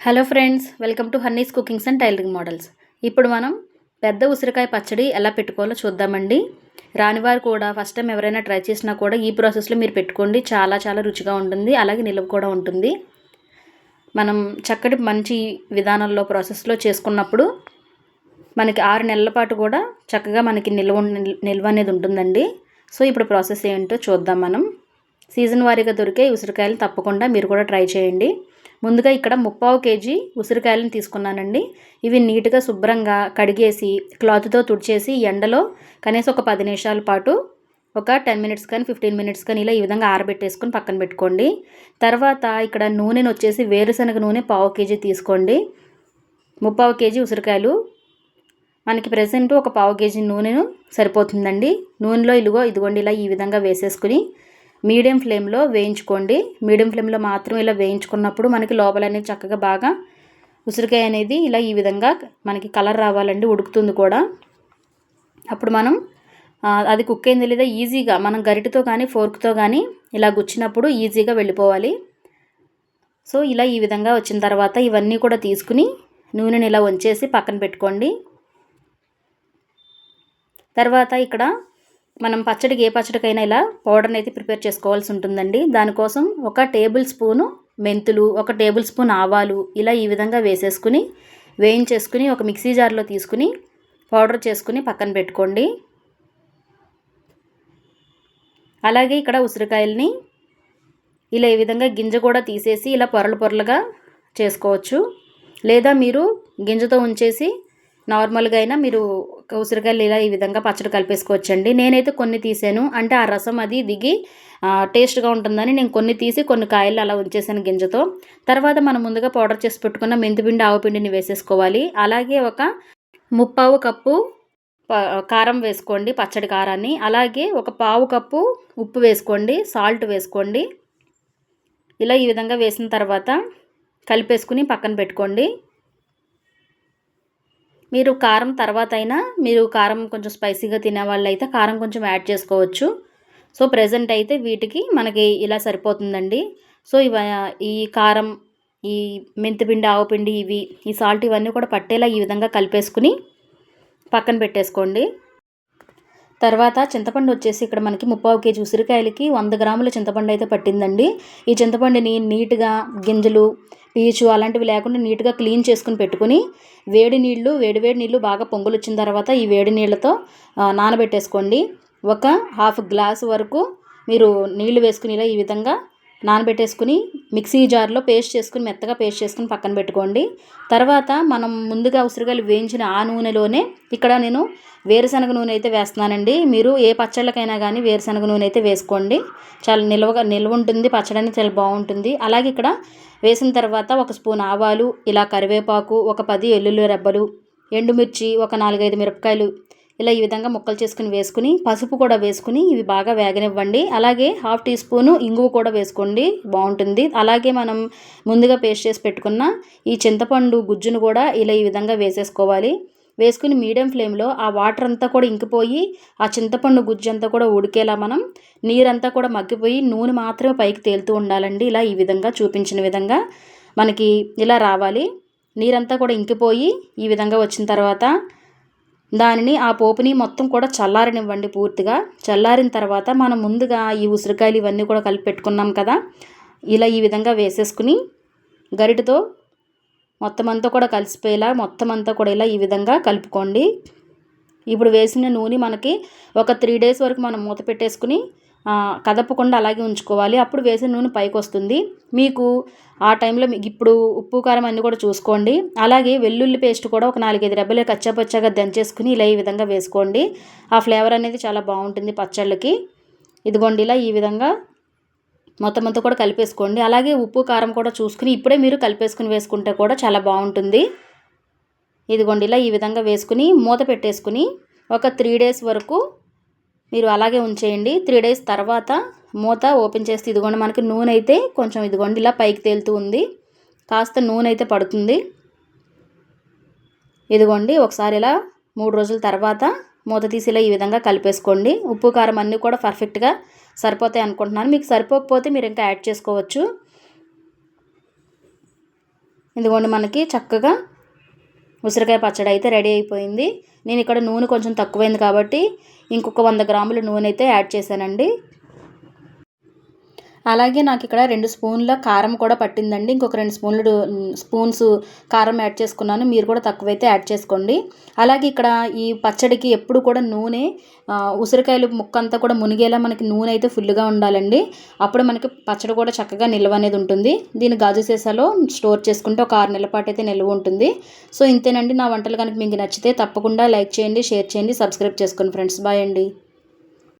Hello friends welcome to Hanni's cookings and tailoring models. ఇప్పుడు మనం పెద్ద ఉసిరికాయ పచ్చడి ఎలా పెట్టుకోవాలో చూద్దామండి. రానివారు కూడా ఫస్ట్ టైం ఎవరైనా ట్రై చేసినా కూడా ఈ ప్రాసెస్లో మీరు పెట్టుకోండి. చాలా చాలా రుచిగా ఉంటుంది. అలాగే నిల్వ కూడా ఉంటుంది. మనం చక్కటి మంచి విధానంలో ప్రాసెస్లో చేసుకున్నప్పుడు మనకి ఆరు నెలల పాటు కూడా చక్కగా మనకి నిల్వ నిల్వ అనేది ఉంటుందండి. సో ఇప్పుడు ప్రాసెస్ ఏంటో చూద్దాం మనం. సీజన్ వారీగా దొరికే ఉసిరికాయలు తప్పకుండా మీరు కూడా ట్రై చేయండి. ముందుగా ఇక్కడ ముప్పావు కేజీ ఉసిరికాయలను తీసుకున్నానండి. ఇవి నీట్గా శుభ్రంగా కడిగేసి క్లాత్తో తుడిచేసి ఎండలో కనీసం ఒక పది నిమిషాల పాటు ఒక టెన్ మినిట్స్ కానీ ఫిఫ్టీన్ మినిట్స్ కానీ ఇలా ఈ విధంగా ఆరబెట్టేసుకొని పక్కన పెట్టుకోండి. తర్వాత ఇక్కడ నూనెను వచ్చేసి వేరుశనగ నూనె పావు కేజీ తీసుకోండి. ముప్పావు కేజీ ఉసిరికాయలు. మనకి ప్రజెంట్ ఒక పావు కేజీ నూనెను సరిపోతుందండి. నూనెలో ఇలుగో ఇదిగోండి ఇలా ఈ విధంగా వేసేసుకుని మీడియం ఫ్లేమ్లో వేయించుకోండి. మీడియం ఫ్లేమ్లో మాత్రం ఇలా వేయించుకున్నప్పుడు మనకి లోపల అనేది చక్కగా బాగా ఉసిరికాయ అనేది ఇలా ఈ విధంగా మనకి కలర్ రావాలండి ఉడుకుతుంది కూడా. అప్పుడు మనం అది కుక్ అయింది లేదా ఈజీగా మనం గరిటతో కానీ ఫోర్క్తో కానీ ఇలా గుచ్చినప్పుడు ఈజీగా వెళ్ళిపోవాలి. సో ఇలా ఈ విధంగా వచ్చిన తర్వాత ఇవన్నీ కూడా తీసుకుని నూనెని ఇలా వంచేసి పక్కన పెట్టుకోండి. తర్వాత ఇక్కడ మనం పచ్చడికి ఏ పచ్చడికైనా ఇలా పౌడర్ని అయితే ప్రిపేర్ చేసుకోవాల్సి ఉంటుందండి. దానికోసం ఒక టేబుల్ స్పూను మెంతులు ఒక టేబుల్ స్పూన్ ఆవాలు ఇలా ఈ విధంగా వేసేసుకుని వేయించేసుకుని ఒక మిక్సీ జార్లో తీసుకుని పౌడర్ చేసుకుని పక్కన పెట్టుకోండి. అలాగే ఇక్కడ ఉసిరికాయల్ని ఇలా ఈ విధంగా గింజ కూడా తీసేసి ఇలా పొరలు పొరలుగా చేసుకోవచ్చు. లేదా మీరు గింజతో ఉంచేసి నార్మల్గా అయినా మీరు ఉసిరికాయలు ఇలా ఈ విధంగా పచ్చడి కలిపేసుకోవచ్చండి. నేనైతే కొన్ని తీసాను. అంటే ఆ రసం అది దిగి టేస్ట్గా ఉంటుందని నేను కొన్ని తీసి కొన్ని కాయలు అలా ఉంచేసాను గింజతో. తర్వాత మనం ముందుగా పౌడర్ చేసి పెట్టుకున్న మెంతిపిండి ఆవుపిండిని వేసేసుకోవాలి. అలాగే ఒక ముప్పావు కప్పు కారం వేసుకోండి పచ్చడి కారాన్ని. అలాగే ఒక పావు కప్పు ఉప్పు వేసుకోండి సాల్ట్ వేసుకోండి. ఇలా ఈ విధంగా వేసిన తర్వాత కలిపేసుకుని పక్కన పెట్టుకోండి. మీరు కారం తర్వాత అయినా మీరు కారం కొంచెం స్పైసీగా తినే వాళ్ళు అయితే కారం కొంచెం యాడ్ చేసుకోవచ్చు. సో ప్రజెంట్ అయితే వీటికి మనకి ఇలా సరిపోతుందండి. సో ఇవ ఈ కారం ఈ మెంతిపిండి ఆవుపిండి ఇవి ఈ సాల్ట్ ఇవన్నీ కూడా పట్టేలా ఈ విధంగా కలిపేసుకుని పక్కన పెట్టేసుకోండి. తర్వాత చింతపండు వచ్చేసి ఇక్కడ మనకి ముప్పావు కేజీ ఉసిరికాయలకి వంద గ్రాముల చింతపండు అయితే పట్టిందండి. ఈ చింతపండుని నీట్గా గింజలు పీచు అలాంటివి లేకుండా నీట్గా క్లీన్ చేసుకుని పెట్టుకుని వేడి నీళ్ళు వేడి వేడి నీళ్ళు బాగా పొంగులు వచ్చిన తర్వాత ఈ వేడి నీళ్ళతో నానబెట్టేసుకోండి. ఒక హాఫ్ గ్లాస్ వరకు మీరు నీళ్ళు వేసుకునేలా ఈ విధంగా నానబెట్టేసుకుని మిక్సీ జార్లో పేస్ట్ చేసుకుని మెత్తగా పేస్ట్ చేసుకుని పక్కన పెట్టుకోండి. తర్వాత మనం ముందుగా ఉసిరిగాయలు వేయించిన ఆ నూనెలోనే ఇక్కడ నేను వేరుశనగ నూనె అయితే వేస్తున్నానండి. మీరు ఏ పచ్చళ్ళకైనా కానీ వేరుశనగ నూనె అయితే వేసుకోండి. చాలా నిల్వగా నిల్వ ఉంటుంది పచ్చడి చాలా బాగుంటుంది. అలాగే ఇక్కడ వేసిన తర్వాత ఒక స్పూన్ ఆవాలు ఇలా కరివేపాకు ఒక పది ఎల్లుల్లి రెబ్బలు ఎండుమిర్చి ఒక నాలుగైదు మిరపకాయలు ఇలా ఈ విధంగా ముక్కలు చేసుకుని వేసుకుని పసుపు కూడా వేసుకుని ఇవి బాగా వేగనివ్వండి. అలాగే హాఫ్ టీ స్పూను ఇంగువ కూడా వేసుకోండి. బాగుంటుంది. అలాగే మనం ముందుగా పేస్ట్ చేసి పెట్టుకున్న ఈ చింతపండు గుజ్జును కూడా ఇలా ఈ విధంగా వేసేసుకోవాలి. వేసుకుని మీడియం ఫ్లేమ్లో ఆ వాటర్ అంతా కూడా ఇంకిపోయి ఆ చింతపండు గుజ్జు అంతా కూడా ఉడికేలా మనం నీరంతా కూడా మగ్గిపోయి నూనె మాత్రమే పైకి తేలుతూ ఉండాలండి. ఇలా ఈ విధంగా చూపించిన విధంగా మనకి ఇలా రావాలి. నీరంతా కూడా ఇంకిపోయి ఈ విధంగా వచ్చిన తర్వాత దానిని ఆ పోపుని మొత్తం కూడా చల్లారనివ్వండి పూర్తిగా. చల్లారిన తర్వాత మనం ముందుగా ఈ ఉసిరికాయలు ఇవన్నీ కూడా కలిపి పెట్టుకున్నాం కదా. ఇలా ఈ విధంగా వేసేసుకుని గరిటతో మొత్తం అంతా కూడా కలిసిపోయేలా మొత్తం అంతా కూడా ఇలా ఈ విధంగా కలుపుకోండి. ఇప్పుడు వేసిన నూనె మనకి ఒక త్రీ డేస్ వరకు మనం మూత పెట్టేసుకుని కదపకుండా అలాగే ఉంచుకోవాలి. అప్పుడు వేసిన నూనె పైకి వస్తుంది మీకు ఆ టైంలో మీకు ఇప్పుడు ఉప్పు కారం అన్నీ కూడా చూసుకోండి. అలాగే వెల్లుల్లి పేస్ట్ కూడా ఒక నాలుగైదు రెబ్బలే కచ్చాపచ్చాగా దంచేసుకుని ఇలా ఈ విధంగా వేసుకోండి. ఆ ఫ్లేవర్ అనేది చాలా బాగుంటుంది పచ్చళ్ళకి. ఇదిగోండి ఇలా ఈ విధంగా మొత్తం అంతా కూడా కలిపేసుకోండి. అలాగే ఉప్పు కారం కూడా చూసుకుని ఇప్పుడే మీరు కలిపేసుకుని వేసుకుంటే కూడా చాలా బాగుంటుంది. ఇదిగోండి ఇలా ఈ విధంగా వేసుకుని మూత పెట్టేసుకుని ఒక త్రీ డేస్ వరకు మీరు అలాగే ఉంచేయండి. త్రీ డేస్ తర్వాత మూత ఓపెన్ చేస్తే ఇదిగోండి మనకి నూనె అయితే కొంచెం ఇదిగోండి ఇలా పైకి తేలుతూ ఉంది. కాస్త నూనె అయితే పడుతుంది. ఇదిగోండి ఒకసారి ఇలా మూడు రోజుల తర్వాత మూత తీసేలా ఈ విధంగా కలిపేసుకోండి. ఉప్పు కారం అన్నీ కూడా పర్ఫెక్ట్గా సరిపోతాయి అనుకుంటున్నాను. మీకు సరిపోకపోతే మీరు ఇంకా యాడ్ చేసుకోవచ్చు. ఇదిగోండి మనకి చక్కగా ఉసిరికాయ పచ్చడి అయితే రెడీ అయిపోయింది. నేను ఇక్కడ నూనె కొంచెం తక్కువైంది కాబట్టి ఇంకొక వంద గ్రాముల నూనె అయితే యాడ్ చేశానండి. అలాగే నాకు ఇక్కడ రెండు స్పూన్ల కారం కూడా పట్టిందండి. ఇంకొక రెండు స్పూన్లు స్పూన్స్ కారం యాడ్ చేసుకున్నాను. మీరు కూడా తక్కువైతే యాడ్ చేసుకోండి. అలాగే ఇక్కడ ఈ పచ్చడికి ఎప్పుడు కూడా నూనె ఉసిరికాయలు ముక్క అంతా కూడా మునిగేలా మనకి నూనె అయితే ఫుల్గా ఉండాలండి. అప్పుడు మనకి పచ్చడి కూడా చక్కగా నిల్వ అనేది ఉంటుంది. దీన్ని గాజు సీసాలో స్టోర్ చేసుకుంటే ఒక ఆరు నెలల పాటు అయితే నిల్వ ఉంటుంది. సో ఇంతేనండి నా వంటలు. కనుక మీకు నచ్చితే తప్పకుండా లైక్ చేయండి షేర్ చేయండి సబ్స్క్రైబ్ చేసుకోండి ఫ్రెండ్స్ బాయ్ అండి.